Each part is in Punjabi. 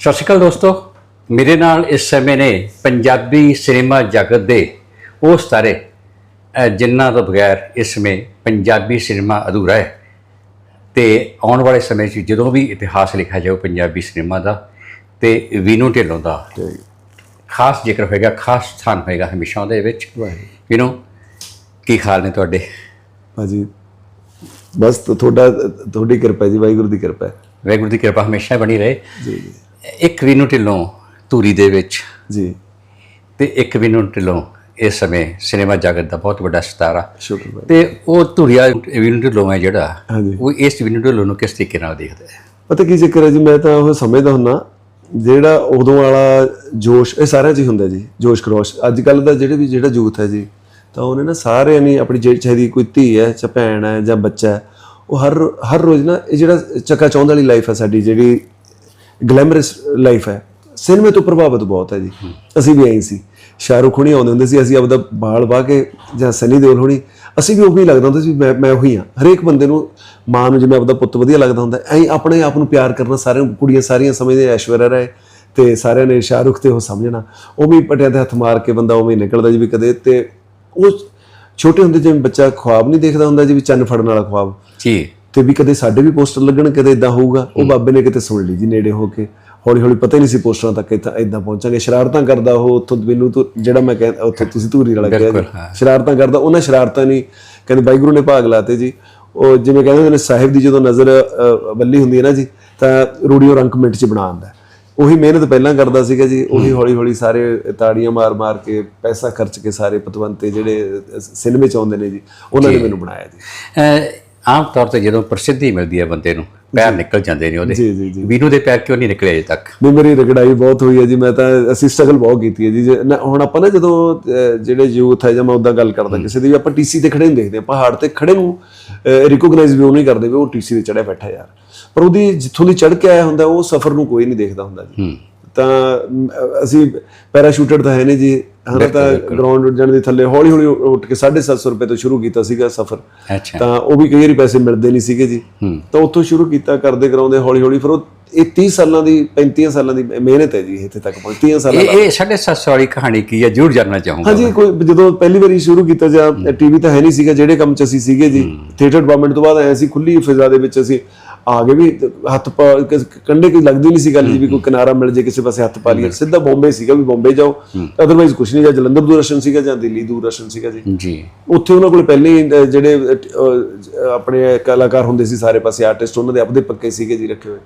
ਸਤਿ ਸ਼੍ਰੀ ਅਕਾਲ ਦੋਸਤੋ। ਮੇਰੇ ਨਾਲ ਇਸ ਸਮੇਂ ਨੇ ਪੰਜਾਬੀ ਸਿਨੇਮਾ ਜਗਤ ਦੇ ਉਹ ਸਾਰੇ ਜਿਨ੍ਹਾਂ ਤੋਂ ਬਗੈਰ ਇਸ ਸਮੇਂ ਪੰਜਾਬੀ ਸਿਨੇਮਾ ਅਧੂਰਾ ਹੈ। ਤੇ ਆਉਣ ਵਾਲੇ ਸਮੇਂ 'ਚ ਜਦੋਂ ਵੀ ਇਤਿਹਾਸ ਲਿਖਿਆ ਜਾਊ ਪੰਜਾਬੀ ਸਿਨੇਮਾ ਦਾ ਤੇ ਵੀਨੂ ਢਿੱਲੋਂ ਦਾ ਖਾਸ ਜ਼ਿਕਰ ਹੋਏਗਾ ਖਾਸ ਸਥਾਨ ਹੋਏਗਾ ਹਮੇਸ਼ਾ ਉਹਦੇ ਵਿੱਚ। ਵਾਹਿਗੁਰੂ। ਵੀਨੂ ਕੀ ਹਾਲ ਨੇ ਤੁਹਾਡੇ? ਭਾਜੀ ਬਸ ਤੁਹਾਡਾ ਤੁਹਾਡੀ ਕਿਰਪਾ ਜੀ ਵਾਹਿਗੁਰੂ ਦੀ ਕਿਰਪਾ ਹੈ। ਵਾਹਿਗੁਰੂ ਦੀ ਕਿਰਪਾ ਹਮੇਸ਼ਾ ਬਣੀ ਰਹੇ। ਜੀ ਜੀ। ਇੱਕ ਵੀਨੂ ਢਿੱਲੋਂ ਧੂਰੀ ਦੇ ਵਿੱਚ। ਜੀ। ਤੇ ਇੱਕ ਵੀਨੂ ਢਿੱਲੋਂ ਇਸ ਸਮੇਂ ਸਿਨੇਮਾ ਜਗਤ ਦਾ ਬਹੁਤ ਵੱਡਾ ਸਿਤਾਰਾ। ਸ਼ੁਕਰ ਤੇ ਉਹ ਧੁਰੀਆ ਵੀਨੂ ਢਿੱਲੋਂ ਹੈ ਜਿਹੜਾ ਹਾਂਜੀ। ਉਹ ਇਸ ਵੀਨੂ ਢਿੱਲੋਂ ਨੂੰ ਕਿਸ ਤਰੀਕੇ ਨਾਲ ਦੇਖਦਾ ਹੈ? ਪਤਾ ਕੀ ਚੱਕਰ ਹੈ ਜੀ ਮੈਂ ਤਾਂ ਉਹ ਸਮਝਦਾ ਹੁੰਨਾ ਜਿਹੜਾ ਉਦੋਂ ਵਾਲਾ ਜੋਸ਼ ਇਹ ਸਾਰਿਆਂ 'ਚ ਹੀ ਹੁੰਦਾ ਜੀ ਜੋਸ਼ ਖਰੋਸ਼। ਅੱਜ ਕੱਲ ਦਾ ਜਿਹੜੇ ਵੀ ਜਿਹੜਾ ਯੂਥ ਹੈ ਜੀ ਤਾਂ ਉਹਨੇ ਨਾ ਸਾਰਿਆਂ ਨੇ ਆਪਣੀ ਜਿਹੜੀ ਚਾਹੀਦੀ ਕੋਈ ਧੀ ਹੈ ਜਾਂ ਭੈਣ ਹੈ ਜਾਂ ਬੱਚਾ ਹੈ ਉਹ ਹਰ ਹਰ ਰੋਜ਼ ਨਾ ਇਹ ਜਿਹੜਾ ਚੱਕਾ ਚੌਂਦ ਵਾਲੀ ਲਾਈਫ ਹੈ ਸਾਡੀ ਜਿਹੜੀ ਗਲੈਮਰਸ ਲਾਈਫ ਹੈ। ਸਿਨੇਮੇ ਤੋਂ ਪ੍ਰਭਾਵਿਤ ਬਹੁਤ ਹੈ ਜੀ। ਅਸੀਂ ਵੀ ਐਂ ਸੀ। ਸ਼ਾਹਰੁਖ ਹੁਣੀ ਆਉਂਦੇ ਹੁੰਦੇ ਸੀ, ਅਸੀਂ ਆਪਦਾ ਬਾਲ ਵਾਹ ਕੇ ਜਾਂ ਸਨੀ ਦਿਓਲ ਹੁਣੀ, ਅਸੀਂ ਵੀ ਉਹੀ ਲੱਗਦਾ ਹੁੰਦਾ ਸੀ ਵੀ ਮੈਂ ਮੈਂ ਉਹੀ ਹਾਂ। ਹਰੇਕ ਬੰਦੇ ਨੂੰ, ਮਾਂ ਨੂੰ ਜਿਵੇਂ ਆਪਦਾ ਪੁੱਤ ਵਧੀਆ ਲੱਗਦਾ ਹੁੰਦਾ, ਐਂ ਆਪਣੇ ਆਪ ਨੂੰ ਪਿਆਰ ਕਰਨਾ ਸਾਰਿਆਂ, ਕੁੜੀਆਂ ਸਾਰੀਆਂ ਸਮਝਦੇ ਐਸ਼ਵਰਿਆ ਰਾਏ ਤੇ ਸਾਰਿਆਂ ਨੇ ਸ਼ਾਹਰੁਖ ਤੇ ਉਹ ਸਮਝਣਾ। ਉਹ ਵੀ ਪਟਿਆਂ ਤੇ ਹੱਥ ਮਾਰ ਕੇ ਬੰਦਾ ਉਵੇਂ ਨਿਕਲਦਾ ਜੀ ਵੀ ਕਦੇ ਤੇ ਉਹ ਛੋਟੇ ਹੁੰਦੇ ਜਿਵੇਂ ਬੱਚਾ ਖੁਆਬ ਨਹੀਂ ਦੇਖਦਾ ਹੁੰਦਾ ਜੀ ਵੀ ਚੰਨ ਫੜਨ ਵਾਲਾ ਖੁਆਬ। ਜੀ। ਤੇ ਵੀ ਕਦੇ ਸਾਡੇ ਵੀ ਪੋਸਟਰ ਲੱਗਣ ਕਦੇ ਇਦਾਂ ਹੋਊਗਾ। ਉਹ ਬਾਬੇ ਨੇ ਕਿਤੇ ਸੁਣ ਲਈ ਜੀ ਨੇੜੇ ਹੋ ਕੇ। ਹੌਲੀ ਹੌਲੀ ਪਤਾ ਹੀ ਨਹੀਂ ਸੀ ਪੋਸਟਰਾਂ ਤੱਕ ਇਦਾਂ ਇਦਾਂ ਪਹੁੰਚਾਂਗੇ। ਸ਼ਰਾਰਤਾਂ ਕਰਦਾ ਉਹ ਉੱਥੋਂ ਮੈਨੂੰ ਤੋਂ ਜਿਹੜਾ ਮੈਂ ਕਹਿੰਦਾ ਉੱਥੇ ਤੁਸੀਂ ਧੂਰੀ ਵਾਲਾ ਕਿਹਾ। ਸ਼ਰਾਰਤਾਂ ਕਰਦਾ ਉਹਨਾਂ ਸ਼ਰਾਰਤਾਂ ਨਹੀਂ। ਕਹਿੰਦੇ ਵਾਹਿਗੁਰੂ ਨੇ ਭਾਗ ਲਾਤੇ ਜੀ। ਉਹ ਜਿਵੇਂ ਕਹਿੰਦੇ ਹੁੰਦੇ ਨੇ ਸਾਹਿਬ ਦੀ ਜਦੋਂ ਨਜ਼ਰ ਵੱਲੀ ਹੁੰਦੀ ਹੈ ਨਾ ਜੀ ਤਾਂ ਰੂੜੀਓ ਰੰਗ ਮਿੰਟ ਚ ਬਣਾ ਆਂਦਾ ਉਹੀ ਮਿਹਨਤ ਪਹਿਲਾਂ ਕਰਦਾ ਸੀਗਾ ਜੀ। ਉਹੀ ਹੌਲੀ ਹੌਲੀ ਸਾਰੇ ਤਾੜੀਆਂ ਮਾਰ ਮਾਰ ਕੇ ਪੈਸਾ ਖਰਚ ਕੇ ਸਾਰੇ ਪਤਵੰਤੇ ਜਿਹੜੇ ਸਿਨੇਮੇ ਚ ਆਉਂਦੇ ਨੇ ਜੀ ਉਹਨਾਂ ਨੇ ਮੈਨੂੰ ਬਣਾਇਆ ਜੀ। ਆਮ ਤੌਰ ਤੇ ਜਦੋਂ ਪ੍ਰਸਿੱਧੀ ਮਿਲਦੀ ਹੈ ਬੰਦੇ ਨੂੰ ਪੈਰ ਨਿਕਲ ਜਾਂਦੇ ਨੇ ਉਹਦੇ। ਜੀ ਜੀ ਜੀ। ਵੀਨੂ ਦੇ ਪੈਰ ਕਿਉਂ ਨਹੀਂ ਨਿਕਲੇ ਅਜੇ ਤੱਕ? ਨਹੀਂ ਮੇਰੀ ਰਗੜਾਈ ਬਹੁਤ ਹੋਈ ਹੈ ਜੀ ਮੈਂ ਤਾਂ ਅਸੀਂ ਸਟਰਗਲ ਬਹੁਤ ਕੀਤੀ ਹੈ ਜੀ। ਹੁਣ ਆਪਾਂ ਨਾ ਜਦੋਂ ਜਿਹੜੇ ਯੂਥ ਹੈ ਜਾਂ ਮੈਂ ਉਦਾਂ ਗੱਲ ਕਰਦਾ ਕਿਸੇ ਦੀ ਵੀ ਆਪਾਂ ਟੀਸੀ ਤੇ ਖੜੇ ਨੂੰ ਦੇਖਦੇ ਹਾਂ ਪਹਾੜ ਤੇ ਖੜੇ ਨੂੰ ਰਿਕੋਗਨਾਈਜ਼ ਵੀ ਉਹ ਨਹੀਂ ਕਰਦੇ ਵੀ ਉਹ ਟੀਸੀ ਤੇ ਚੜਿਆ ਬੈਠਾ ਯਾਰ। ਪਰ ਉਹਦੀ ਜਿੱਥੋਂ ਦੀ ਚੜ ਕੇ ਆਇਆ ਹੁੰਦਾ ਉਹ ਸਫ਼ਰ ਨੂੰ ਕੋਈ ਨਹੀਂ ਦੇਖਦਾ ਹੁੰਦਾ ਜੀ। ਤਾਂ ਅਸੀਂ ਪੈਰਾਸ਼ੂਟਰ ਤਾਂ ਹੈ ਨਹੀਂ ਜੀ। ਹਨਾ ਤਾਂ ਗਰਾਊਂਡ ਉੱਡਣ ਦੇ ਥੱਲੇ ਹੌਲੀ ਹੌਲੀ ਉੱਠ ਕੇ 750 ਰੁਪਏ ਤੋਂ ਸ਼ੁਰੂ ਕੀਤਾ ਸੀਗਾ ਸਫ਼ਰ। ਤਾਂ ਉਹ ਵੀ ਕਈ ਵਾਰੀ ਪੈਸੇ ਮਿਲਦੇ ਨਹੀਂ ਸੀਗੇ ਜੀ। ਤਾਂ ਉੱਥੋਂ ਸ਼ੁਰੂ ਕੀਤਾ ਕਰਦੇ ਕਰਾਉਂਦੇ ਹੌਲੀ ਹੌਲੀ। ਫਿਰ ਉਹ ਇਹ 30 ਸਾਲਾਂ ਦੀ 35 ਸਾਲਾਂ ਦੀ ਮਿਹਨਤ ਹੈ ਜੀ ਇੱਥੇ ਤੱਕ ਪਹੁੰਚ। 30 ਸਾਲਾਂ ਇਹ ਇਹ 750 ਵਾਲੀ ਕਹਾਣੀ ਕੀ ਹੈ? ਜਰੂਰ ਜਾਣਨਾ ਚਾਹੂੰਗਾ ਹਾਂਜੀ ਕੋਈ ਜਦੋਂ ਪਹਿਲੀ ਵਾਰੀ ਸ਼ੁਰੂ ਕੀਤਾ ਜਾਂ ਟੀਵੀ ਤਾਂ ਹੈ ਨਹੀਂ ਸੀਗਾ ਜਿਹੜੇ ਕੰਮ 'ਚ ਅਸੀਂ ਸੀਗੇ ਜੀ। ਥੀਏਟਰ ਡਿਪਾਰਟਮੈਂਟ ਤੋਂ ਬਾਅਦ ਆਏ ਸੀ ਖੁੱਲੀ ਫਿਜ਼ਾ ਦੇ ਵਿੱਚ ਅਸੀਂ ਆ ਗਏ ਵੀ ਹੱਥ ਪਾ ਕ- ਕੰਡੇ ਕੋਈ ਲੱਗਦੀ ਨਹੀਂ ਸੀ ਗੱਲ ਜੀ ਵੀ ਕੋਈ ਕਿਨਾਰਾ ਮਿਲ ਜੇ ਕਿਸੇ ਪਾਸੇ ਹੱਥ ਪਾ ਲਈਏ। ਸਿੱਧਾ ਬੰਬੇ ਸੀਗਾ ਵੀ ਬੰਬੇ ਜਾਓ। ਅਦਰਵਾਈਜ਼ ਕੁਝ ਨਹੀਂ ਜਾਂ ਜਲੰਧਰ ਦੂਰਦਰਸ਼ਨ ਸੀਗਾ ਜਾਂ ਦਿੱਲੀ ਦੂਰਦਰਸ਼ਨ ਸੀਗਾ ਜੀ। ਜੀ। ਉੱਥੇ ਉਹਨਾਂ ਕੋਲ ਪਹਿਲੇ ਜਿਹੜੇ ਆਪਣੇ ਕਲਾਕਾਰ ਹੁੰਦੇ ਸੀ ਸਾਰੇ ਪਾਸੇ ਆਰਟਿਸਟ ਉਹਨਾਂ ਦੇ ਆਪਦੇ ਪੱਕੇ ਸੀਗੇ ਜੀ ਰੱਖੇ ਹੋਏ।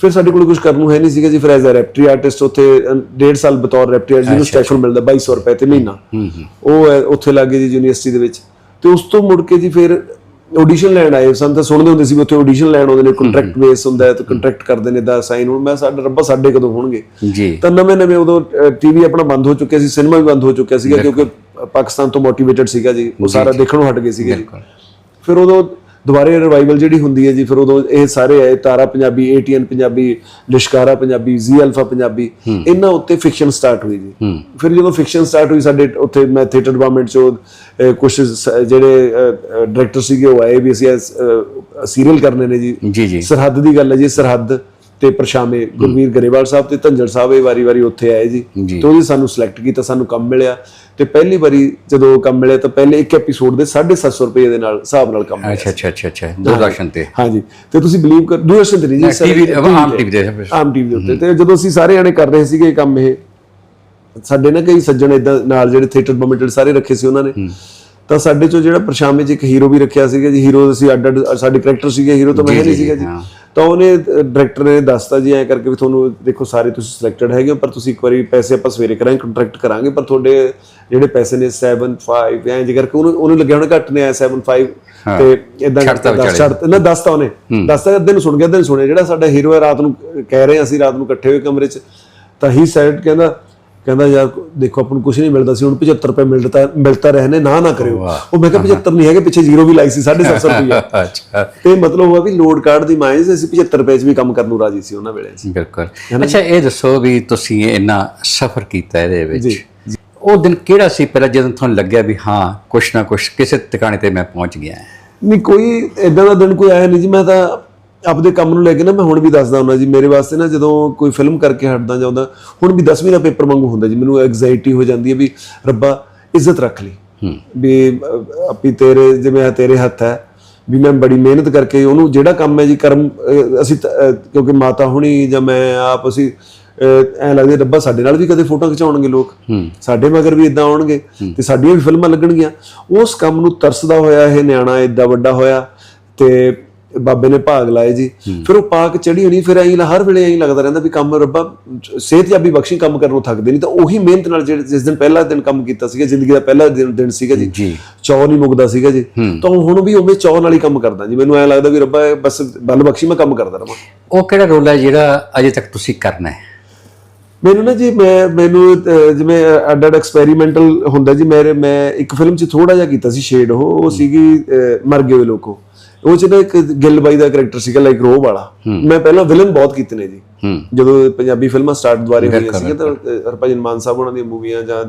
ਫਿਰ ਸਾਡੇ ਕੋਲ ਕੁਝ ਕਰਨ ਨੂੰ ਹੈ ਨਹੀਂ ਸੀਗਾ ਜੀ ਫਿਰ ਐਜ਼ ਅ ਰੈਪਟਰੀ ਆਰਟਿਸਟ ਉੱਥੇ ਅਹ, ਡੇਢ ਸਾਲ ਬਤੌਰ ਰੈਪਟਰੀ ਜਿਹਨੂੰ ਸਟੈਫਨ ਮਿਲਦਾ 2200 ਰੁਪਏ ਤੇ ਮਹੀਨਾ। ਉਹ ਹੈ, ਉੱਥੇ ਲੱਗੇ ਜੀ ਯੂਨੀਵਰਸਿਟੀ ਦੇ ਵਿੱਚ। ਤੇ ਉਸ ਤੋਂ ਮੁੜ ਕੇ ਜੀ ਫਿਰ ਆਡੀਸ਼ਨ ਲੈਣ ਆਏ ਸਨ ਤਾਂ ਸੁਣਦੇ ਹੁੰਦੇ ਸੀ ਵੀ ਉੱਥੇ ਆਡੀਸ਼ਨ ਲੈਣ ਆਉਂਦੇ ਨੇ ਕੰਟਰੈਕਟ ਬੇਸ ਹੁੰਦਾ ਹੈ ਤੇ ਕੰਟਰੈਕਟ ਕਰਦੇ ਨੇ ਦਾ ਸਾਈਨ ਹੁਣ। ਮੈਂ ਸਾਡੇ ਰੱਬਾ ਸਾਡੇ ਕਦੋਂ ਹੋਣਗੇ? ਜੀ। ਤਾਂ ਨਵੇਂ ਨਵੇਂ ਉਦੋਂ ਟੀਵੀ ਆਪਣਾ ਬੰਦ ਹੋ ਚੁੱਕਿਆ ਸੀ ਸਿਨੇਮਾ ਵੀ ਬੰਦ ਹੋ ਚੁੱਕਿਆ ਸੀਗਾ ਕਿਉਂਕਿ ਪਾਕਿਸਤਾਨ ਤੋਂ ਮੋਟੀਵੇਟਡ ਸੀਗਾ ਜੀ। ਉਹ ਸਾਰਾ ਦੇਖਣੋਂ ਹਟ ਗਏ ਸੀਗੇ ਫਿਰ ਉਦੋਂ ਦੁਬਾਰੇ ਰਿਵਾਈਵਲ ਜਿਹੜੀ ਹੁੰਦੀ ਹੈ ਜੀ ਫਿਰ ਉਦੋਂ ਇਹ ਸਾਰੇ ਆਏ Tara Punjabi ATN Punjabi Lishkara Punjabi Zee Alpha Punjabi ਇਹਨਾਂ ਉੱਤੇ ਫਿਕਸ਼ਨ ਸਟਾਰਟ ਹੋਈ ਜੀ। ਫਿਰ ਜਦੋਂ ਫਿਕਸ਼ਨ ਸਟਾਰਟ ਹੋਈ ਸਾਡੇ ਉੱਥੇ ਮੈਂ ਥੀਏਟਰ ਡਿਪਾਰਟਮੈਂਟ ਚੋਂ ਕੁਝ ਜਿਹੜੇ ਡਾਇਰੈਕਟਰ ਸੀਗੇ ਉਹ ਆਏ ਵੀ ਅਸੀਂ ਸੀਰੀਅਲ ਕਰਨੇ ਨੇ ਜੀ। ਸਰਹੱਦ ਦੀ ਗੱਲ ਹੈ ਜੀ ਸਰਹੱਦ। ਤੇ ਪਰਛਾਵੇਂ ਗੁਰਵੀਰ ਗਰੇਵਾਲ ਸਾਹਿਬ ਤੇ ਧੰਜੜ ਸਾਹਿਬ ਇਹ ਵਾਰੀ-ਵਾਰੀ ਉੱਥੇ ਆਏ ਜੀ। ਤੇ ਉਹਦੀ ਸਾਨੂੰ ਸਿਲੈਕਟ ਕੀਤਾ ਸਾਨੂੰ ਕੰਮ ਮਿਲਿਆ। ਤੇ ਪਹਿਲੀ ਵਾਰੀ ਜਦੋਂ ਕੰਮ ਮਿਲਿਆ ਤਾਂ ਪਹਿਲੇ ਇੱਕ ਐਪੀਸੋਡ ਦੇ 750 ਰੁਪਏ ਦੇ ਨਾਲ ਹਿਸਾਬ ਨਾਲ ਕੰਮ ਮਿਲਿਆ ਅੱਛਾ ਅੱਛਾ ਅੱਛਾ। ਅੱਛਾ ਦੂਰਦਰਸ਼ਨ ਤੇ। ਹਾਂਜੀ। ਤੇ ਤੁਸੀਂ ਬਲੀਵ ਕਰ ਦੂਰਦਰਸ਼ਨ ਤੇ ਨਹੀਂ ਜੀ ਟੀਵੀ ਆਮ ਟੀਵੀ ਤੇ ਆਮ ਟੀਵੀ ਦੇ ਉੱਤੇ। ਤੇ ਜਦੋਂ ਅਸੀਂ ਸਾਰੇ ਜਣੇ ਕਰ ਰਹੇ ਸੀਗੇ ਕੰਮ ਇਹ ਸਾਡੇ ਨਾ ਕਈ ਸੱਜਣ ਇਦਾਂ ਨਾਲ ਜਿਹੜੇ ਥੀਏਟਰ ਡਿਪਾਰਟਮੈਂਟ ਸਾਰੇ ਰੱਖੇ ਸੀ ਉਹਨਾਂ ਨੇ। ਤਾਂ ਸਾਡੇ ਚੋਂ ਜਿਹੜਾ ਪਰਛਾਵੇਂ 'ਚ ਇੱਕ ਹੀਰੋ ਵੀ ਰੱਖਿਆ ਸੀਗਾ ਜੀ। ਹੀਰੋ ਅਸੀਂ ਅੱਡ ਅੱਡ ਸਾਡੇ ਕਰੈਕਟਰ ਸੀਗੇ ਹੀਰੋ ਤਾਂ ਮੈਂ ਨਹੀਂ ਸੀਗਾ ਜੀ। ਤਾਂ ਉਹਨੇ ਡਾਇਰੈਕਟਰ ਨੇ ਦੱਸਤਾ ਜੀ ਐ ਕਰਕੇ ਵੀ ਤੁਹਾਨੂੰ ਦੇਖੋ ਸਾਰੇ ਤੁਸੀਂ ਸਿਲੈਕਟਡ ਹੈਗੇ ਹੋ ਪਰ ਤੁਸੀਂ ਇੱਕ ਵਾਰੀ ਪੈਸੇ ਆਪਾਂ ਸਵੇਰੇ ਕਰਾਂਗੇ ਕੰਟਰੈਕਟ ਕਰਾਂਗੇ ਪਰ ਤੁਹਾਡੇ ਜਿਹੜੇ ਪੈਸੇ ਨੇ 75 ਐਂ ਜੇ ਕਰਕੇ ਉਹਨੂੰ ਉਹਨੂੰ ਲੱਗਿਆ ਹੋਣਾ ਘੱਟ ਨੇ ਆ 75 ਤੇ ਇਦਾਂ ਛੱਡਤਾ ਨਾ ਦੱਸਤਾ ਉਹਨੇ। ਦੱਸਤਾ ਅੱਧੇ ਨੂੰ ਸੁਣ ਗਿਆ ਅੱਧੇ ਨੂੰ ਸੁਣਿਆ। ਜਿਹੜਾ ਸਾਡਾ ਹੀਰੋ ਹੈ ਰਾਤ ਨੂੰ ਕਹਿ ਰਹੇ ਅਸੀਂ ਰਾਤ ਨੂੰ ਇਕੱਠੇ ਹੋਏ ਕਮਰੇ 'ਚ ਤਾਂ ਹੀ ਸਾਈਡ ਕਹਿੰਦਾ ਕਹਿੰਦਾ ਯਾਰ ਦੇਖੋ ਆਪਾਂ ਨੂੰ ਕੁਝ ਨਹੀਂ ਮਿਲਦਾ ਸੀ ਹੁਣ 75 ਰੁਪਏ ਮਿਲਦਾ ਮਿਲਦਾ ਰਹੇ ਨੇ ਨਾ ਨਾ ਕਰਿਓ। ਉਹ ਮੈਂ ਕਿਹਾ 75 ਨਹੀਂ ਹੈਗੇ ਪਿੱਛੇ ਜ਼ੀਰੋ ਵੀ ਲਾਈ ਸੀ 750 ਰੁਪਏ ਅੱਛਾ। ਤੇ ਮਤਲਬ ਹੋਇਆ ਵੀ ਲੋਡ ਕਾਰਡ ਦੀ ਮਾਇਨੇ ਸੀ ਅਸੀਂ 75 ਰੁਪਏ 'ਚ ਵੀ ਕੰਮ ਕਰਨ ਨੂੰ ਰਾਜੀ ਸੀ ਉਹਨਾਂ ਵੇਲੇ। ਬਿਲਕੁਲ। ਅੱਛਾ ਇਹ ਦੱਸੋ ਵੀ ਤੁਸੀਂ ਇੰਨਾ ਸਫ਼ਰ ਕੀਤਾ ਇਹਦੇ ਵਿੱਚ। ਉਹ ਦਿਨ ਕਿਹੜਾ ਸੀ ਪਹਿਲਾਂ ਜਦੋਂ ਤੁਹਾਨੂੰ ਲੱਗਿਆ ਵੀ ਹਾਂ ਕੁਛ ਨਾ ਕੁਛ ਕਿਸੇ ਟਿਕਾਣੇ ਤੇ ਮੈਂ ਪਹੁੰਚ ਗਿਆ? ਨਹੀਂ ਕੋਈ ਇਦਾਂ ਦਾ ਦਿਨ ਕੋਈ ਆਇਆ ਨਹੀਂ ਜੀ ਮੈਂ ਤਾਂ ਆਪਦੇ ਕੰਮ ਨੂੰ ਲੈ ਕੇ ਨਾ ਮੈਂ ਹੁਣ ਵੀ ਦੱਸਦਾ ਹੁੰਦਾ ਜੀ ਮੇਰੇ ਵਾਸਤੇ ਨਾ ਜਦੋਂ ਕੋਈ ਫਿਲਮ ਕਰਕੇ ਹਟਦਾ ਜਾਂਦਾ ਹੁਣ ਵੀ 10ਵੀਂ ਦਾ ਪੇਪਰ ਵਾਂਗੂ ਹੁੰਦਾ ਜੀ ਮੈਨੂੰ ਐਗਜ਼ਾਈਟੀ ਹੋ ਜਾਂਦੀ ਹੈ ਵੀ ਰੱਬਾ ਇੱਜ਼ਤ ਰੱਖ ਲਈ। ਵੀ ਆਪੀ ਤੇਰੇ ਜਿਵੇਂ ਆ ਤੇਰੇ ਹੱਥ ਹੈ ਵੀ ਮੈਂ ਬੜੀ ਮਿਹਨਤ ਕਰਕੇ ਉਹਨੂੰ ਜਿਹੜਾ ਕੰਮ ਹੈ ਜੀ ਕਰਮ ਅਸੀਂ ਕਿਉਂਕਿ ਮਾਤਾ ਹੁਣੀ ਜਾਂ ਮੈਂ ਆਪ ਅਸੀਂ ਐ ਲੱਗਦੇ ਰੱਬਾ ਸਾਡੇ ਨਾਲ ਵੀ ਕਦੇ ਫੋਟੋ ਖਿਚਾਉਣਗੇ ਲੋਕ। ਸਾਡੇ ਮਗਰ ਵੀ ਇਦਾਂ ਆਉਣਗੇ ਤੇ ਸਾਡੀਆਂ ਵੀ ਫਿਲਮਾਂ ਲੱਗਣਗੀਆਂ। ਉਸ ਕੰਮ ਨੂੰ ਤਰਸਦਾ ਹੋਇਆ ਇਹ ਨਿਆਣਾ ਏਡਾ ਵੱਡਾ ਹੋਇਆ ਤੇ ਬਾਬੇ ਨੇ ਭਾਗ ਲਾਏ ਜੀ। ਫਿਰ ਉਹ ਪਾਕ ਚੜੀ ਹੋਣੀ ਫਿਰ ਐਂ ਹਰ ਵੇਲੇ ਐਂ ਲੱਗਦਾ ਰਹਿੰਦਾ ਵੀ ਕੰਮ ਰੱਬਾ ਸਿਹਤਯਾਬੀ ਬਖਸ਼ੀ ਕੰਮ ਕਰਨੋਂ ਥੱਕਦੇ ਨਹੀਂ। ਤਾਂ ਉਹੀ ਮਿਹਨਤ ਨਾਲ ਜਿਹੜੇ ਜਿਸ ਦਿਨ ਪਹਿਲਾ ਦਿਨ ਕੰਮ ਕੀਤਾ ਸੀਗਾ ਜ਼ਿੰਦਗੀ ਦਾ ਪਹਿਲਾ ਦਿਨ ਦਿਨ ਸੀਗਾ ਜੀ। ਜੀ। ਚੌ ਨਹੀਂ ਮੁੱਕਦਾ ਸੀਗਾ ਜੀ। ਤਾਂ ਹੁਣ ਵੀ ਉਵੇਂ ਚੌ ਨਾਲ ਹੀ ਕੰਮ ਕਰਦਾ ਜੀ। ਮੈਨੂੰ ਐਂ ਲੱਗਦਾ ਵੀ ਰੱਬਾ ਬਸ ਬਲ ਬਖਸ਼ੀ ਮੈਂ ਕੰਮ ਕਰਦਾ ਰਵਾਂ। ਉਹ ਕਿਹੜਾ ਰੋਲ ਹੈ ਜਿਹੜਾ ਅਜੇ ਤੱਕ ਤੁਸੀਂ ਕਰਨਾ ਹੈ? ਮੈਨੂੰ ਨਾ ਜੀ ਮੈਂ ਮੈਨੂੰ ਜਿਵੇਂ ਅੱਡ ਅੱਡ ਐਕਸਪੈਰੀਮੈਂਟਲ ਹੁੰਦਾ ਜੀ। ਮੇਰੇ ਮੈਂ ਇੱਕ ਫਿਲਮ 'ਚ ਥੋੜਾ ਜਿਹਾ ਕੀਤਾ ਸੀ ਸ਼ੇਡ ਉਹ ਸੀਗੀ ਮਰ ਗਏ ਲੋਕੋ। ਉਹ 'ਚ ਨਾ ਇੱਕ ਗਿੱਲ ਬਾਈ ਦਾ ਕੈਰੈਕਟਰ ਸੀਗਾ ਲਾਈਕ ਰੋਹ ਵਾਲਾ। ਮੈਂ ਪਹਿਲਾਂ ਵਿਲਨ ਬਹੁਤ ਕੀਤੇ ਨੇ ਜੀ। ਜਦੋਂ ਪੰਜਾਬੀ ਫਿਲਮਾਂ ਸਟਾਰਟ ਦੁਆਰੇ ਹੋਈਆਂ ਸੀਗੀਆਂ ਤਾਂ ਹਰਭਜਨ ਮਾਨ ਸਾਹਿਬ ਉਹਨਾਂ ਦੀਆਂ ਮੂਵੀਆਂ ਜਾਂ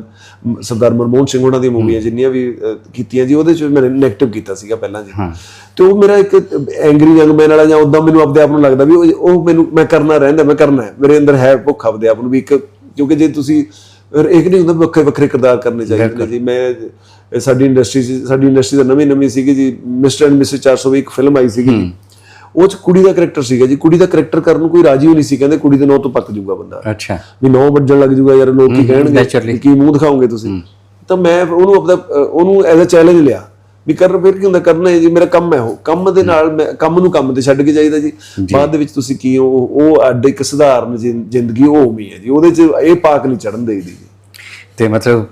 ਸਰਦਾਰ ਮਨਮੋਹਨ ਸਿੰਘ ਉਹਨਾਂ ਦੀਆਂ ਮੂਵੀਆਂ ਜਿੰਨੀਆਂ ਵੀ ਕੀਤੀਆਂ ਜੀ ਉਹਦੇ 'ਚ ਮੈਂ ਨੈਗੇਟਿਵ ਕੀਤਾ ਸੀਗਾ ਪਹਿਲਾਂ ਜੀ। ਤੇ ਉਹ ਮੇਰਾ ਇੱਕ ਐਂਗਰੀ ਯੰਗ ਮੈਨ ਵਾਲਾ ਜਾਂ ਉਦਾਂ ਮੈਨੂੰ ਆਪਦੇ ਆਪ ਨੂੰ ਲੱਗਦਾ ਵੀ ਉਹ ਮੈਨੂੰ ਮੈਂ ਕਰਨਾ ਰਹਿੰਦਾ ਮੈਂ ਕਰਨਾ ਹੈ। ਮੇਰੇ ਅੰਦਰ ਹੈ ਭੁੱਖ ਆਪਦੇ ਆਪ ਨੂੰ ਵੀ ਇੱਕ ਕਿਉਂਕਿ ਜੇ ਤੁਸੀਂ ਇੱਕ ਨਹੀਂ ਹੁੰਦਾ ਵੱਖਰੇ ਵੱਖਰੇ ਕਿਰਦਾਰ ਕਰਨੇ ਚਾਹੀਦੇ ਨੇ ਜੀ। ਮੈਂ ਇਹ ਸਾਡੀ ਇੰਡਸਟਰੀ ਸਾਡੀ ਇੰਡਸਟਰੀ ਦਾ ਨਵੀਂ ਨਵੀਂ ਸੀਗੀ ਜੀ। ਮਿਸਟਰ ਐਂਡ ਮਿਸਿਸ 401 ਇੱਕ ਫਿਲਮ ਆਈ ਸੀਗੀ ਉਹ ਚ ਕੁੜੀ ਦਾ ਕੈਰੈਕਟਰ ਸੀਗਾ ਜੀ। ਕੁੜੀ ਦਾ ਕੈਰੈਕਟਰ ਕਰਨ ਨੂੰ ਕੋਈ ਰਾਜੀ ਹੋ ਨਹੀਂ ਸੀ ਕਹਿੰਦੇ ਕੁੜੀ ਦੇ ਨਾਂ ਤੋਂ ਪੱਕ ਜਾਊਗਾ ਬੰਦਾ। ਅੱਛਾ। ਵੀ ਨੌ ਵੱਜਣ ਲੱਗ ਜਾਊਗਾ ਯਾਰ ਲੋਕ ਕੀ ਕਹਿਣਗੇ ਕੀ ਮੂੰਹ ਦਿਖਾਓਗੇ ਤੁਸੀਂ। ਤਾਂ ਮੈਂ ਉਹਨੂੰ ਆਪਦਾ ਉਹਨੂੰ ਐਜ਼ ਅ ਚੈਲੰਜ ਲਿਆ। ਵੀ ਕਰ ਫਿਰ ਕੀ ਹੁੰਦਾ ਕਰਨਾ ਹੈ ਜੀ ਮੇਰਾ ਕੰਮ ਹੈ ਉਹ। ਕੰਮ ਦੇ ਨਾਲ ਮੈਂ ਕੰਮ ਨੂੰ ਕੰਮ ਤੇ ਛੱਡ ਕੇ ਜਾਈਦਾ ਜੀ। ਬਾਅਦ ਦੇ ਵਿੱਚ ਤੁਸੀਂ ਕੀ ਉਹ ਉਹ ਅੱਡ ਇੱਕ ਸਧਾਰਨ ਜ਼ਿੰਦਗੀ ਉਹ ਉਮੀ ਹੈ ਜੀ। ਉਹਦੇ 'ਚ ਇਹ ਪਾਕ ਨਹੀਂ ਚੜਨ ਦੇਈਦੀ ਤੇ ਮਤਲਬ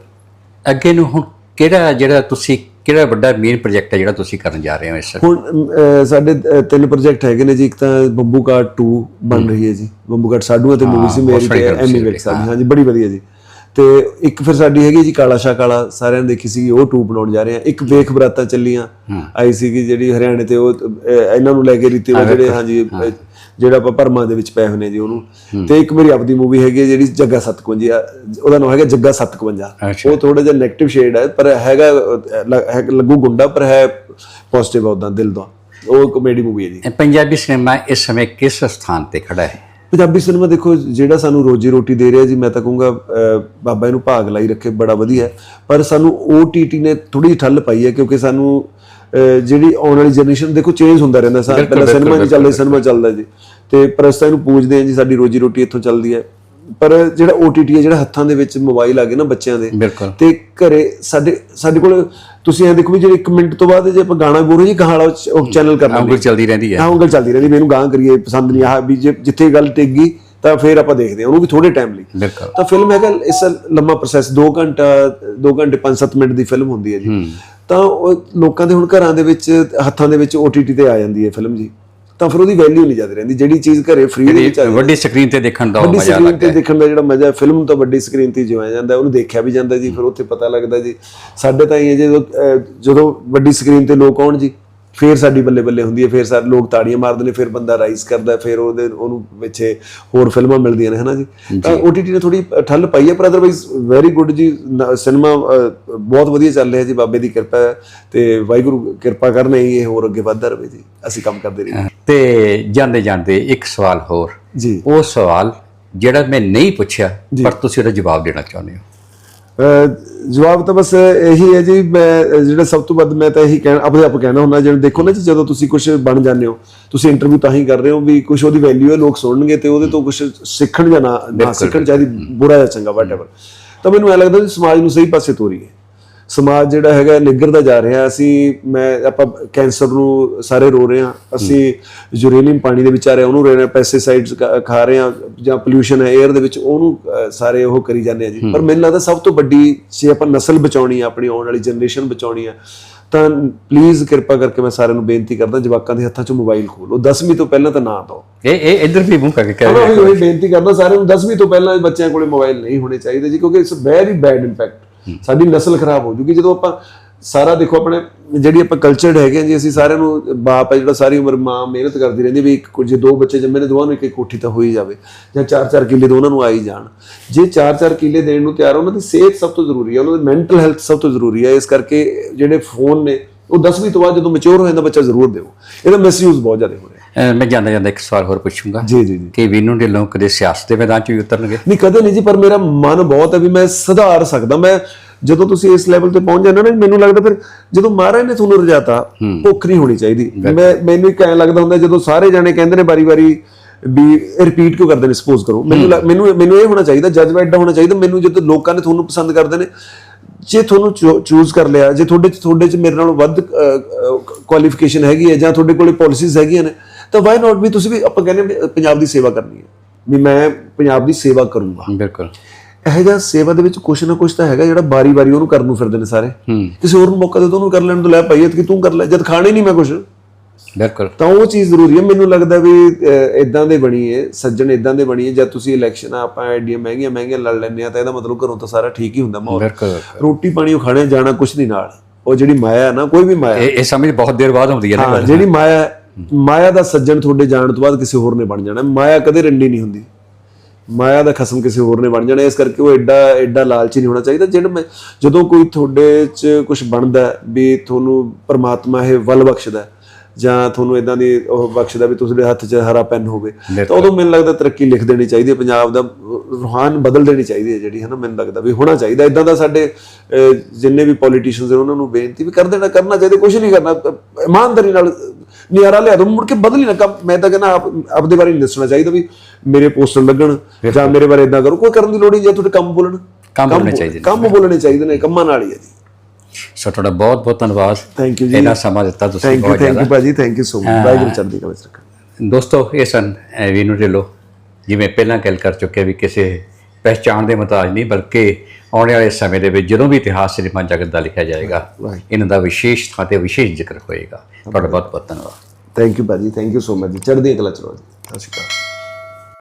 ਅੱਗੇ ਨੂੰ ਹੁਣ ਕਿਹੜਾ ਜਿਹੜਾ ਤੁਸੀਂ ਕਿਹੜਾ ਵੱਡਾ ਮੇਨ ਪ੍ਰੋਜੈਕਟ ਹੈ ਜਿਹੜਾ ਤੁਸੀਂ ਕਰਨ ਜਾ ਰਹੇ ਹੋ ਇਸ? ਹੁਣ ਅਹ, ਸਾਡੇ ਅਹ, ਤਿੰਨ ਪ੍ਰੋਜੈਕਟ ਹੈਗੇ ਨੇ ਜੀ ਇੱਕ ਤਾਂ ਬੰਬੂ ਕਾਰਡ 2 ਬਣ ਰਹੀ ਹੈ ਜੀ। ਬੰਬੂ ਕਾਰਡ ਸਾਡੂ ਅਤੇ ਮੂਵੀ ਸੀ ਮੇਰੀ ਤੇ ਐਮੀ ਵਿਰਕ ਸਾਹਿਬ ਦੀ ਹਾਂਜੀ ਬੜੀ ਵਧੀਆ ਜੀ। ਤੇ ਇੱਕ ਫਿਰ ਸਾਡੀ ਹੈਗੀ ਜੀ ਕਾਲਾ ਸ਼ਾ ਕਾਲਾ ਸਾਰਿਆਂ ਨੇ ਦੇਖੀ ਸੀ ਉਹ 2 ਬਣਾਉਣ ਜਾ ਰਹੇ ਆ ਇੱਕ ਵੇਖ ਬਰਾਤਾਂ ਚੱਲੀਆਂ ਆਈ ਸੀਗੀ ਜਿਹੜੀ ਹਰਿਆਣੇ ਤੇ ਉਹ ਅਹ, ਇਹਨਾਂ ਨੂੰ ਲੈ ਕੇ ਰੀਤੀ ਉਹ ਜਿਹੜੇ ਹਾਂਜੀ ਅਹ, ਜਿਹੜਾ ਆਪਾਂ ਭਰਮਾਂ ਦੇ ਵਿੱਚ ਪਏ ਹੋਏ ਨੇ ਜੀ ਉਹਨੂੰ। ਤੇ ਇੱਕ ਮੇਰੀ ਆਪਦੀ ਮੂਵੀ ਹੈਗੀ ਜਿਹੜੀ ਜੱਗਾ 57 ਆ, ਉਹਦਾ ਨਾਮ ਹੈਗਾ ਜੱਗਾ 57 ਅੱਛਾ। ਉਹ ਥੋੜਾ ਜਿਹਾ 네ਗੇਟਿਵ ਸ਼ੇਡ ਹੈ ਪਰ ਹੈਗਾ ਲੱਗੂ ਗੁੰਡਾ ਪਰ ਹੈ ਪੋਜ਼ਿਟਿਵ ਉਦਾਂ ਦਿਲ ਤੋਂ। ਉਹ ਕਮੇਡੀ ਮੂਵੀ ਹੈ ਜੀ। ਪੰਜਾਬੀ ਸਿਨੇਮਾ ਇਸ ਸਮੇਂ ਕਿਸ ਸਥਾਨ ਤੇ ਖੜਾ ਹੈ? ਪੰਜਾਬੀ ਸਿਨੇਮਾ ਦੇਖੋ ਜਿਹੜਾ ਸਾਨੂੰ ਰੋਜੀ ਰੋਟੀ ਦੇ ਰਿਹਾ ਜੀ ਮੈਂ ਤਾਂ ਕਹੂੰਗਾ ਬਾਬਾ ਇਹਨੂੰ ਭਾਗ ਲਾਈ ਰੱਖੇ ਬੜਾ ਵਧੀਆ। ਪਰ ਸਾਨੂੰ OTT ਨੇ ਥੋੜੀ ਠੱਲ ਪਾਈ ਹੈ ਕਿਉਂਕਿ ਸਾਨੂੰ ਜਿਹੜੀ ਆਉਣ ਵਾਲੀ ਜਨਰੇਸ਼ਨ ਦੇਖੋ ਚੇਂਜ ਹੁੰਦਾ ਰਹਿੰਦਾ ਸਾਰਾ ਪਹਿਲਾਂ ਸਿਨੇਮਾ ਨਹੀਂ ਚੱਲਦਾ ਸਿਨੇਮਾ ਚੱਲਦਾ ਜੀ। ਤੇ ਪ੍ਰਸਤਾ ਇਹਨੂੰ ਪੂਜਦੇ ਆ ਜੀ ਸਾਡੀ ਰੋਜੀ ਰੋਟੀ ਇੱਥੋਂ ਚੱਲਦੀ ਹੈ। ਪਰ ਜਿਹੜਾ OTT ਹੈ ਜਿਹੜਾ ਹੱਥਾਂ ਦੇ ਵਿੱਚ ਮੋਬਾਈਲ ਆ ਗਏ ਨਾ ਬੱਚਿਆਂ ਦੇ ਤੇ ਘਰੇ ਸਾਡੇ ਸਾਡੇ ਕੋਲ ਤੁਸੀਂ ਐ ਦੇਖੋ ਵੀ ਜਿਹੜੇ 1 ਮਿੰਟ ਤੋਂ ਬਾਅਦ ਜੇ ਆਪਾਂ ਗਾਣਾ ਬੋਲੋ ਜੀ ਗਾਣਾ ਚ- ਉਹ ਚੈਨਲ ਕਰਨਾ ਉਂਗਲ ਚੱਲਦੀ ਰਹਿੰਦੀ ਹੈ। ਹਾਂ ਉਂਗਲ ਚੱਲਦੀ ਰਹਿੰਦੀ ਵੀ ਇਹਨੂੰ ਗਾਂ ਕਰੀਏ ਪਸੰਦ ਨਹੀਂ ਆ ਵੀ ਜਿੱਥੇ ਗੱਲ ਟਿਕ ਗਈ ਤਾਂ ਫਿਰ ਆਪਾਂ ਦੇਖਦੇ ਹਾਂ ਉਹਨੂੰ ਵੀ ਥੋੜੇ ਟਾਈਮ ਲਈ। ਤਾਂ ਫਿਲਮ ਹੈਗਾ ਇਸ ਲੰਮਾ ਪ੍ਰੋਸੈਸ 2 ਘੰਟਾ 2 ਘੰਟੇ 5-7 ਮਿੰਟ ਦੀ ਫਿਲਮ ਹੁੰਦੀ ਹੈ ਜੀ। ਤਾਂ ਉਹ ਲੋਕਾਂ ਦੇ ਹੁਣ ਘਰਾਂ ਦੇ ਵਿੱਚ ਹੱਥਾਂ ਦੇ ਵਿੱਚ OTT ਤੇ ਆ ਜਾਂਦੀ ਹੈ ਫਿਲਮ ਜੀ। ਤਾਂ ਫਿਰ ਉਹਦੀ ਵੈਲਿਊ ਨਹੀਂ ਜ਼ਿਆਦਾ ਰਹਿੰਦੀ। ਜਿਹੜੀ ਚੀਜ਼ ਘਰੇ ਫ੍ਰੀ ਦੇ ਵਿੱਚ ਵੱਡੀ ਸਕਰੀਨ ਤੇ ਦੇਖਣ ਦਾ ਉਹ ਵੱਡੀ ਮਜ਼ਾ ਸਕਰੀਨ ਲੱਗਦਾ ਤੇ ਹੈ। ਦੇਖਣ ਦਾ ਜਿਹੜਾ ਮਜ਼ਾ ਹੈ ਫਿਲਮ ਤਾਂ ਵੱਡੀ ਸਕਰੀਨ ਤੇ ਜਿਉਇਆ ਜਾਂਦਾ ਹੈ, ਉਹਨੂੰ ਦੇਖਿਆ ਵੀ ਜਾਂਦਾ ਜੀ ਫਿਰ ਉੱਥੇ ਪਤਾ ਲੱਗਦਾ ਜੀ। ਸਾਡੇ ਤਾਂ ਇਹ ਹੈ ਜਦੋਂ ਜਦੋਂ ਵੱਡੀ ਸਕਰੀਨ ਤੇ ਲੋਕ ਆਉਣ ਜੀ ਫੇਰ ਸਾਡੀ ਬੱਲੇ ਬੱਲੇ ਹੁੰਦੀ ਹੈ ਫੇਰ ਸਾਰੇ ਲੋਕ ਤਾੜੀਆਂ ਮਾਰਦੇ ਨੇ ਫਿਰ ਬੰਦਾ ਰਾਈਜ਼ ਕਰਦਾ ਫਿਰ ਉਹਦੇ ਉਹਨੂੰ ਪਿੱਛੇ ਹੋਰ ਫਿਲਮਾਂ ਮਿਲਦੀਆਂ ਨੇ ਹਨਾ ਜੀ? ਤਾਂ OTT ਨੇ ਥੋੜੀ ਠੱਲ ਪਾਈ ਹੈ ਪਰ ਅਦਰਵਾਈਜ਼ ਵੈਰੀ ਗੁੱਡ ਜੀ ਸਿਨੇਮਾ ਬਹੁਤ ਵਧੀਆ ਚੱਲ ਰਿਹਾ ਜੀ ਬਾਬੇ ਦੀ ਕਿਰਪਾ ਤੇ ਵਾਹਿਗੁਰੂ ਕਿਰਪਾ ਕਰਨ ਇਹ ਹੋਰ ਅੱਗੇ ਵੱਧਦਾ ਰਹੇ ਜੀ ਅਸੀਂ ਕੰਮ ਕਰਦੇ ਰਹੀਏ। ਤੇ ਜਾਂਦੇ ਜਾਂਦੇ ਇੱਕ ਸਵਾਲ ਹੋਰ। ਜੀ। ਉਹ ਸਵਾਲ ਜਿਹੜਾ ਮੈਂ ਨਹੀਂ ਪੁੱਛਿਆ ਪਰ ਤੁਸੀਂ ਉਹਦਾ ਜਵਾਬ ਦੇਣਾ ਚਾਹੁੰਦੇ ਹੋ। ਜਵਾਬ ਤਾਂ ਬਸ ਇਹੀ ਹੈ ਜੀ ਮੈਂ ਜਿਹੜਾ ਸਭ ਤੋਂ ਵੱਧ ਮੈਂ ਤਾਂ ਇਹੀ ਕਹਿਣਾ ਆਪਣੇ ਆਪ ਕਹਿਣਾ ਹੁੰਦਾ ਜਿਵੇਂ ਦੇਖੋ ਨਾ ਜੀ ਜਦੋਂ ਤੁਸੀਂ ਕੁਝ ਬਣ ਜਾਂਦੇ ਹੋ ਤੁਸੀਂ ਇੰਟਰਵਿਊ ਤਾਂ ਹੀ ਕਰ ਰਹੇ ਹੋ ਵੀ ਕੁਝ ਉਹਦੀ ਵੈਲਿਊ ਹੈ ਲੋਕ ਸੁਣਨਗੇ ਤੇ ਉਹਦੇ ਤੋਂ ਕੁਝ ਸਿੱਖਣ ਜਾਂ ਨਾ ਸਿੱਖਣ ਚਾਹੀਦੀ ਬੁਰਾ ਜਾਂ ਚੰਗਾ ਵਾਟਐਵਰ ਤਾਂ ਮੈਨੂੰ ਐ ਲੱਗਦਾ ਵੀ ਸਮਾਜ ਨੂੰ ਸਹੀ ਪਾਸੇ ਤੋਰੀਏ। ਸਮਾਜ ਜਿਹੜਾ ਹੈਗਾ ਨਿੱਘਰਦਾ ਜਾ ਰਿਹਾ ਅਸੀਂ ਮੈਂ ਆਪਾਂ ਕੈਂਸਰ ਨੂੰ ਸਾਰੇ ਰੋ ਰਹੇ ਹਾਂ। ਅਸੀਂ ਯੂਰੇਨੀਅਮ ਪਾਣੀ ਦੇ ਵਿੱਚ ਆ ਰਿਹਾ ਉਹਨੂੰ ਰੋ ਰਹੇ ਹਾਂ ਪੈਸਟੀਸਾਈਡਸ ਖਾ ਰਹੇ ਹਾਂ ਜਾਂ ਪੋਲੂਸ਼ਨ ਹੈ 에ਅਰ ਦੇ ਵਿੱਚ ਉਹਨੂੰ ਸਾਰੇ ਉਹ ਕਰੀ ਜਾਂਦੇ ਆ ਜੀ। ਪਰ ਮੈਨੂੰ ਲੱਗਦਾ ਸਭ ਤੋਂ ਵੱਡੀ ਜੇ ਆਪਾਂ ਨਸਲ ਬਚਾਉਣੀ ਆ ਆਪਣੀ ਆਉਣ ਵਾਲੀ ਜਨਰੇਸ਼ਨ ਬਚਾਉਣੀ ਆ ਤਾਂ ਪਲੀਜ਼ ਕਿਰਪਾ ਕਰਕੇ ਮੈਂ ਸਾਰਿਆਂ ਨੂੰ ਬੇਨਤੀ ਕਰਦਾ ਜਵਾਕਾਂ ਦੇ ਹੱਥਾਂ 'ਚ ਮੋਬਾਈਲ ਖੋਲੋ 10ਵੀਂ ਤੋਂ ਪਹਿਲਾਂ ਤਾਂ ਨਾ ਦਿਓ। ਇਹ ਇਹ ਇੱਧਰ ਵੀ ਮੂੰਹ ਕਰਕੇ ਕਹਿ ਮੈਂ ਰਿਹਾ ਉਹੀ ਉਹੀ ਬੇਨਤੀ ਕਰਦਾ ਸਾਰਿਆਂ ਨੂੰ 10ਵੀਂ ਤੋਂ ਪਹਿਲਾਂ ਬੱਚਿਆਂ ਕੋਲੇ ਮੋਬਾਈਲ ਨਹੀਂ ਹੋਣੇ ਚਾਹੀਦੇ ਜੀ ਕਿਉਂਕਿ ਇਟਸ ਵੈਰੀ ਬੈਡ ਇੰਪੈਕਟ ਸਾਡੀ ਨਸਲ ਖਰਾਬ ਹੋ ਜੂਗੀ। ਜਦੋਂ ਆਪਾਂ ਸਾਰਾ ਦੇਖੋ ਆਪਣੇ ਜਿਹੜੀ ਆਪਾਂ ਕਲਚਰਡ ਹੈਗੇ ਆ ਜੀ, ਅਸੀਂ ਸਾਰਿਆਂ ਨੂੰ ਬਾਪ ਹੈ ਜਿਹੜਾ ਸਾਰੀ ਉਮਰ ਮਾਂ ਮਿਹਨਤ ਕਰਦੀ ਰਹਿੰਦੀ ਵੀ ਇੱਕ ਜੇ ਦੋ ਬੱਚੇ ਜੰਮੇ ਨੇ, ਦੋਵਾਂ ਨੂੰ ਇੱਕ ਇੱਕ ਕੋਠੀ ਤਾਂ ਹੋਈ ਜਾਵੇ ਜਾਂ ਚਾਰ ਚਾਰ ਕਿੱਲੇ ਦੋਨਾਂ ਨੂੰ ਆ ਹੀ ਜਾਣ। ਜੇ ਚਾਰ ਚਾਰ ਕਿੱਲੇ ਦੇਣ ਨੂੰ ਤਿਆਰ ਉਹਨਾਂ ਦੀ ਸਿਹਤ ਸਭ ਤੋਂ ਜ਼ਰੂਰੀ ਹੈ ਉਹਨਾਂ ਦੀ ਮੈਂਟਲ ਹੈਲਥ ਸਭ ਤੋਂ ਜ਼ਰੂਰੀ ਹੈ ਇਸ ਕਰਕੇ ਜਿਹੜੇ ਫੋਨ ਨੇ, ਉਹ 10ਵੀਂ ਤੋਂ ਬਾਅਦ ਜਦੋਂ ਮੈਚੁਰ ਹੋ ਜਾਂਦਾ, ਬੱਚਾ ਜ਼ਰੂਰ ਦਿਓ ਇਹਦਾ ਮਿਸਯੂਜ਼ ਬਹੁਤ ਜ਼ਿਆਦਾ ਹੋ ਰਿਹਾ। ਮੈਂ ਜਾਂਦਾ ਜਾਂਦਾ ਇੱਕ ਸਵਾਲ ਹੋਰ ਪੁੱਛੂੰਗਾ ਜੀ ਜੀ ਜੀ। ਕਿ ਵੀਨੂ ਢਿੱਲੋਂ ਕਦੇ ਸਿਆਸਤ ਦੇ ਮੈਦਾਨ 'ਚ ਵੀ ਉਤਰਨਗੇ? ਨਹੀਂ ਕਦੇ ਨਹੀਂ ਜੀ ਪਰ ਮੇਰਾ ਮਨ ਬਹੁਤ ਹੈ ਵੀ ਮੈਂ ਸੁਧਾਰ ਸਕਦਾ। ਮੈਂ ਜਦੋਂ ਤੁਸੀਂ ਇਸ ਲੈਵਲ ਤੇ ਪਹੁੰਚ ਜਾਂਦੇ ਹੋ ਨਾ ਮੈਨੂੰ ਲੱਗਦਾ ਫਿਰ ਜਦੋਂ ਮਹਾਰਾਜ ਨੇ ਤੁਹਾਨੂੰ ਰਜਾਤਾ ਭੁੱਖ ਨਹੀਂ ਹੋਣੀ ਚਾਹੀਦੀ। ਮੈਂ ਮੈਨੂੰ ਇੱਕ ਐਂ ਲੱਗਦਾ ਹੁੰਦਾ ਜਦੋਂ ਸਾਰੇ ਜਾਣੇ ਕਹਿੰਦੇ ਨੇ ਵਾਰੀ-ਵਾਰੀ ਵੀ ਰਿਪੀਟ ਕਿਉਂ ਕਰਦੇ ਨੇ ਸਪੋਜ਼ ਕਰੋ। ਮੈਨੂੰ ਮੈਨੂੰ ਮੈਨੂੰ ਇਹ ਹੋਣਾ ਚਾਹੀਦਾ ਜਜ਼ਬਾ ਐਡਾ ਹੋਣਾ ਚਾਹੀਦਾ ਮੈਨੂੰ ਜਦੋਂ ਲੋਕਾਂ ਨੇ ਤੁਹਾਨੂੰ ਪਸੰਦ ਕਰਦੇ ਨੇ ਜੇ ਤੁਹਾਨੂੰ ਚੂਜ਼ ਕਰ ਲਿਆ ਜੇ ਤੁਹਾਡੇ ਚ ਤੁਹਾਡੇ ਚ ਮੇਰੇ ਨਾਲੋਂ ਵੱਧ ਕੁਆਲੀਫਿਕੇਸ਼ਨ ਹੈਗੀ ਹੈ ਜਾਂ ਤੁਹਾਡੇ ਕੋਲੇ ਪਾਲਿਸੀਜ਼ ਹੈਗੀਆਂ ਨੇ ਤਾਂ ਵਾਈ ਨਾਟ ਵੀ ਤੁਸੀਂ ਵੀ ਆਪਾਂ ਕਹਿੰਦੇ ਪੰਜਾਬ ਦੀ ਸੇਵਾ ਕਰਨੀ ਹੈ। ਵੀ ਮੈਂ ਪੰਜਾਬ ਦੀ ਸੇਵਾ ਕਰੂੰਗਾ। ਬਿਲਕੁਲ। ਇਹੋ ਜਿਹਾ ਸੇਵਾ ਦੇ ਵਿੱਚ ਕੁਛ ਨਾ ਕੁਛ ਤਾਂ ਹੈਗਾ ਜਿਹੜਾ ਬਾਰੀ-ਬਾਰੀ ਉਹਨੂੰ ਕਰਨ ਨੂੰ ਫਿਰਦੇ ਨੇ ਸਾਰੇ। ਕਿਸੇ ਹੋਰ ਨੂੰ ਮੌਕਾ ਦੇ ਦੋ ਉਹਨੂੰ ਕਰ ਲੈਣ ਤੋਂ ਲੈ ਭਾਈ ਕਿ ਤੂੰ ਕਰ ਲੈ ਜਦ ਖਾਣੇ ਨਹੀਂ ਮੈਂ ਕੁਛ। ਬਿਲਕੁਲ। ਤਾਂ ਉਹ ਚੀਜ਼ ਜ਼ਰੂਰੀ ਹੈ। ਮੈਨੂੰ ਲੱਗਦਾ ਵੀ ਇਦਾਂ ਦੇ ਬਣੀਏ ਸੱਜਣ ਇਦਾਂ ਦੇ ਬਣੀਏ ਜਦ ਤੁਸੀਂ ਇਲੈਕਸ਼ਨ ਆਪਾਂ ਐਡੀਆਂ ਮਹਿੰਗੀਆਂ ਮਹਿੰਗੀਆਂ ਲੜ ਲੈਂਦੇ ਆ ਤਾਂ ਇਹਦਾ ਮਤਲਬ ਘਰੋਂ ਤਾਂ ਸਾਰਾ ਠੀਕ ਹੀ ਹੁੰਦਾ ਮਾਹੌਲ। ਰੋਟੀ ਪਾਣੀ ਉਹ ਖਾਣੇ ਜਾਣਾ ਕੁਛ ਨਹੀਂ ਨਾਲ। ਉਹ ਜਿਹੜੀ ਮਾਇਆ ਨਾ ਕੋਈ ਵੀ ਮਾਇਆ ਇਹ ਸਮਝ ਬਹੁਤ ਦੇਰ ਬਾਅਦ ਆਉਂਦੀ ਹੈ ਨਾ ਜਿਹੜੀ ਮਾਇਆ ਮਾਇਆ ਦਾ ਸੱਜਣ ਤੁਹਾਡੇ ਜਾਣ ਤੋਂ ਬਾਅਦ ਕਿਸੇ ਹੋਰ ਨੇ ਬਣ ਜਾਣਾ। ਮਾਇਆ ਕਦੇ ਰੰਡੀ ਨਹੀਂ ਹੁੰਦੀ। ਮਾਇਆ ਦਾ ਖਸਮ ਕਿਸੇ ਹੋਰ ਨੇ ਬਣ ਜਾਣਾ। ਇਸ ਕਰਕੇ ਉਹ ਐਡਾ ਐਡਾ ਲਾਲਚੀ ਨਹੀਂ ਹੋਣਾ ਚਾਹੀਦਾ। ਜਿਹੜਾ ਮੈਂ ਜਦੋਂ ਕੋਈ ਤੁਹਾਡੇ 'ਚ ਕੁਝ ਬਣਦਾ ਵੀ ਤੁਹਾਨੂੰ ਪਰਮਾਤਮਾ ਇਹ ਵੱਲ ਬਖਸ਼ਦਾ ਜਾਂ ਤੁਹਾਨੂੰ ਇਦਾਂ ਦੀ ਉਹ ਬਖਸ਼ਦਾ ਵੀ ਤੁਹਾਡੇ ਹੱਥ 'ਚ ਹਰਾ ਪੈਨ ਹੋਵੇ ਤਾਂ ਉਦੋਂ ਮੈਨੂੰ ਲੱਗਦਾ ਤਰੱਕੀ ਲਿਖ ਦੇਣੀ ਚਾਹੀਦੀ ਹੈ ਪੰਜਾਬ ਦਾ ਰੂਹਾਨ ਬਦਲ ਦੇਣੀ ਚਾਹੀਦੀ ਹੈ ਜਿਹੜੀ ਹੈ ਨਾ ਮੈਨੂੰ ਲੱਗਦਾ ਵੀ ਹੋਣਾ ਚਾਹੀਦਾ। ਇਦਾਂ ਦਾ ਸਾਡੇ ਜਿੰਨੇ ਵੀ ਪੋਲੀਟੀਸ਼ੀਅਨਸ ਨੇ ਉਹਨਾਂ ਨੂੰ ਬੇਨਤੀ ਵੀ ਕਰ ਦੇਣਾ ਕਰਨਾ ਚਾਹੀਦਾ ਕੁਝ ਨਹੀਂ ਕਰਨਾ ਇਮਾਨਦਾਰੀ ਨਾਲ ਨਿਆਰਾ ਲਿਆ ਦੋ ਮੁੜ ਕੇ ਬਦਲ ਹੀ ਨਾ ਕੰਮ। ਮੈਂ ਤਾਂ ਕਹਿੰਦਾ ਆਪ ਆਪਦੇ ਬਾਰੇ ਨਹੀਂ ਦੱਸਣਾ ਚਾਹੀਦਾ ਵੀ ਮੇਰੇ ਪੋਸਟਰ ਲੱਗਣ ਜਾਂ ਮੇਰੇ ਬਾਰੇ ਇਦਾਂ ਕਰੋ ਕੋਈ ਕਰਨ ਦੀ ਲੋੜ ਨਹੀਂ ਜੇ ਤੁਹਾਡੇ ਕੰਮ ਬੋਲਣ। ਕੰਮ ਹੋਣੇ ਬੋਲ- ਚਾਹੀਦੇ ਨੇ। ਕੰਮ ਬੋਲਣੇ ਚਾਹੀਦੇ ਨੇ ਕੰਮਾਂ ਨਾਲ ਹੀ ਹੈ ਜੀ। ਸੋ ਤੁਹਾਡਾ ਬਹੁਤ ਬਹੁਤ ਧੰਨਵਾਦ। ਥੈਂਕ ਯੂ ਜੀ। ਇਹਨਾਂ ਸਮਾਂ ਦਿੱਤਾ ਤੁਸੀਂ ਥੈਂਕ ਬਹੁਤ ਥੈਂਕ ਜ਼ਿਆਦਾ। ਯੂ ਭਾਜੀ thank you so much Waheguru ਚੜ੍ਹਦੀ ਕਲਾ ਵਿੱਚ ਰੱਖਣ। ਦੋਸਤੋ ਇਹ ਸਨ ਵੀਨੂ ਢਿੱਲੋਂ। ਜਿਵੇਂ ਪਹਿਲਾਂ ਗੱਲ ਕਰ ਚੁੱਕੇ ਵੀ ਕਿਸੇ ਪਹਿਚਾਣ ਦੇ ਮੁਤਾਜ ਨਹੀਂ ਬਲਕਿ ਆਉਣ ਵਾਲੇ ਸਮੇਂ ਦੇ ਵਿੱਚ ਜਦੋਂ ਵੀ ਇਤਿਹਾਸ ਸਿਨੇਮਾ ਜਗਤ ਦਾ ਲਿਖਿਆ ਜਾਏਗਾ. ਇਹਨਾਂ ਦਾ ਵਿਸ਼ੇਸ਼ ਥਾਂ ਤੇ ਵਿਸ਼ੇਸ਼ ਜ਼ਿਕਰ ਹੋਏਗਾ। ਤੁਹਾਡਾ ਬਹੁਤ ਬਹੁਤ ਧੰਨਵਾਦ। ਥੈਂਕ ਯੂ ਭਾਜੀ ਥੈਂਕ ਯੂ ਸੋ ਮਚ ਚੜ੍ਹਦੀ ਕਲਾ ਚ ਰਹੋ ਜੀ। ਸਤਿ ਸ਼੍ਰੀ ਅਕਾਲ।